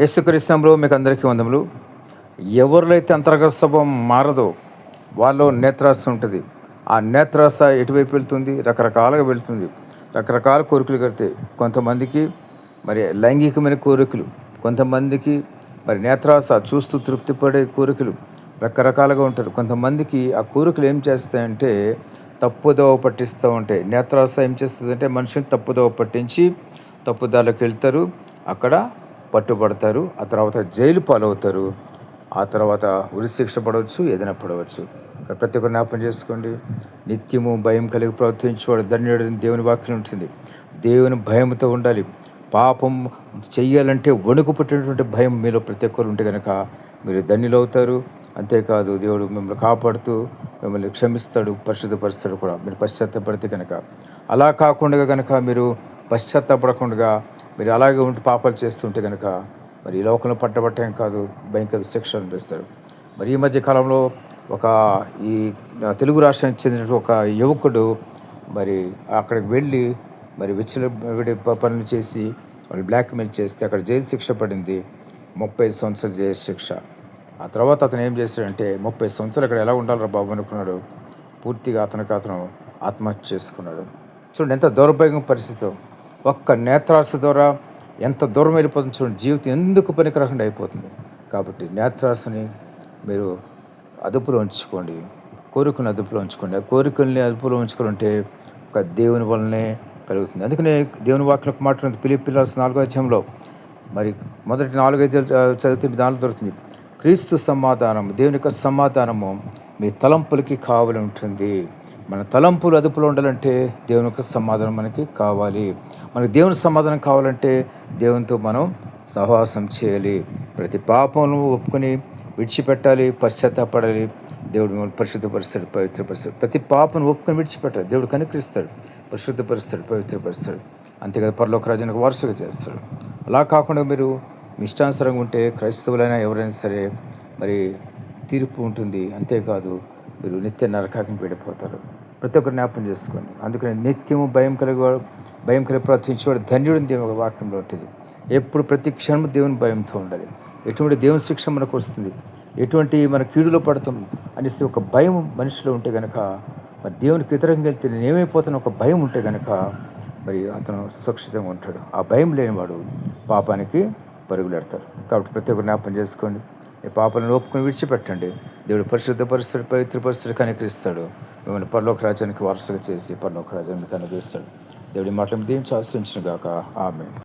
యేసుక్రీస్తులో మీకు అందరికీ వందములు. ఎవరిలో అయితే అంతర్గత స్వభావం మారదో వాళ్ళలో నేత్రాస ఉంటుంది. ఆ నేత్రాస ఎటువైపు వెళ్తుంది? రకరకాలుగా వెళ్తుంది. రకరకాల కోరికలు కడితే కొంతమందికి మరి లైంగికమైన కోరికలు కొంతమందికి మరి నేత్రాస చూస్తూ తృప్తి పడే కోరికలు రకరకాలుగా ఉంటారు. కొంతమందికి ఆ కోరికలు ఏం చేస్తాయంటే తప్పుదోవ పట్టిస్తూ ఉంటాయి. నేత్రాస ఏం చేస్తుందంటే మనుషులు తప్పుదోవ పట్టించి తప్పుదారులకు వెళ్తారు. అక్కడ పట్టుబడతారు ఆ తర్వాత జైలు పాలవుతారు ఆ తర్వాత ఉరిశిక్ష పడవచ్చు ఏదైనా పడవచ్చు. ప్రతి ఒక్కరు జ్ఞాపం చేసుకోండి నిత్యము భయం కలిగి ప్రవర్తించేవాడు ధన్యుడు దేవుని వాక్యం ఉంటుంది. దేవుని భయంతో ఉండాలి. పాపం చెయ్యాలంటే వణుకు పుట్టినటువంటి భయం మీలో ప్రతి ఒక్కరు ఉంటే కనుక మీరు ధన్యులవుతారు. అంతేకాదు దేవుడు మిమ్మల్ని కాపాడుతూ మిమ్మల్ని క్షమిస్తాడు పరిశుద్ధపరుస్తాడు కూడా. మీరు పశ్చాత్తపడితే కనుక అలా కాకుండా కనుక మీరు పశ్చాత్తాపడకుండా మీరు అలాగే ఉండి పాపాలు చేస్తుంటే కనుక మరి ఈ లోకంలో పట్టబట్టేం కాదు భయంకర శిక్ష అనిపిస్తాడు మరి ఈ మధ్య కాలంలో ఒక ఈ తెలుగు రాష్ట్రానికి చెందిన ఒక యువకుడు మరి అక్కడికి వెళ్ళి మరి విచ్చల పనులు చేసి వాళ్ళు బ్లాక్మెయిల్ చేస్తే అక్కడ జైలు శిక్ష పడింది ముప్పై సంవత్సరాల జైలు శిక్ష. ఆ తర్వాత అతను ఏం చేశాడంటే ముప్పై సంవత్సరాలు అక్కడ ఎలా ఉండాలరా బాబు అనుకున్నాడు. పూర్తిగా అతనికి అతను ఆత్మహత్య చేసుకున్నాడు. చూడండి ఎంత దౌర్భాగ్యం పరిస్థితి. ఒక్క నేత్రాస ద్వారా ఎంత దూరం వెళ్ళిపోతుంది చూడండి. జీవితం ఎందుకు పనికిరకుండా అయిపోతుంది. కాబట్టి నేత్రాసని మీరు అదుపులో ఉంచుకోండి. కోరికను అదుపులో ఉంచుకోండి. ఆ కోరికల్ని అదుపులో ఉంచుకోవాలంటే ఒక దేవుని వల్లనే కలుగుతుంది. అందుకనే దేవుని వాక్యం మాట పిలిపి పిల్లర్స్ నాలుగో అధ్యాయంలో మరి మొదటి నాలుగైదు చదివితే దానిలో దొరుకుతుంది. క్రీస్తు సమాధానం దేవుని యొక్క సమాధానము మీ తలంపులకి కావాలి ఉంటుంది. మన తలంపులు అదుపులో ఉండాలంటే దేవుని యొక్క సమాధానం మనకి కావాలి. మనకి దేవుని సమాధానం కావాలంటే దేవునితో మనం సహవాసం చేయాలి. ప్రతి పాపమును ఒప్పుకొని విడిచిపెట్టాలి పశ్చాత్తాపడాలి. దేవుడు మిమ్మల్ని పరిశుద్ధపరుస్తాడు పవిత్రపరుస్తాడు. ప్రతి పాపను ఒప్పుకొని విడిచిపెట్టాలి. దేవుడు కనుకరిస్తాడు పరిశుద్ధపరుస్తాడు పవిత్రపరుస్తాడు. అంతేకాదు పరలోక రాజానికి వారసుగా చేస్తాడు. అలా కాకుండా మీరు ఇష్టానుసరంగా ఉంటే క్రైస్తవులైనా ఎవరైనా సరే మరి తీర్పు ఉంటుంది. అంతేకాదు మీరు నిత్య నరకాకి వెళ్ళిపోతారు. ప్రతి ఒక్కరు జ్ఞాపం చేసుకోండి. అందుకని నిత్యము భయం కలిగి భయం కలిగి ప్రవర్తించేవాడు ధన్యుడు దేవుని వాక్యంలో ఉంటుంది. ఎప్పుడు ప్రతి క్షణం దేవుని భయంతో ఉండాలి. ఎటువంటి దేవుని శిక్ష మనకు వస్తుంది. ఎటువంటి మన కీడులో పడతాం అనేసి ఒక భయం మనిషిలో ఉంటే కనుక మరి దేవునికి ఇతరంగా వెళ్తే నేను ఏమైపోతాను ఒక భయం ఉంటే కనుక మరి అతను సురక్షితంగా ఉంటాడు. ఆ భయం లేనివాడు పాపానికి పరుగులెడతారు కాబట్టి ప్రతి ఒక్కరు జ్ఞాపం చేసుకోండి. ఈ ఒప్పుకొని విడిచిపెట్టండి. దేవుడు పరిశుద్ధ పరిస్థితి పవిత్ర పరిస్థితి కనికరిస్తాడు. మిమ్మల్ని పరలోక రాజ్యానికి వారసులు చేసి పరలోక రాజ్యానికి కనిపిస్తాడు దేవుడి మాటలు దీవించి ఆశించిన గాక. ఆమె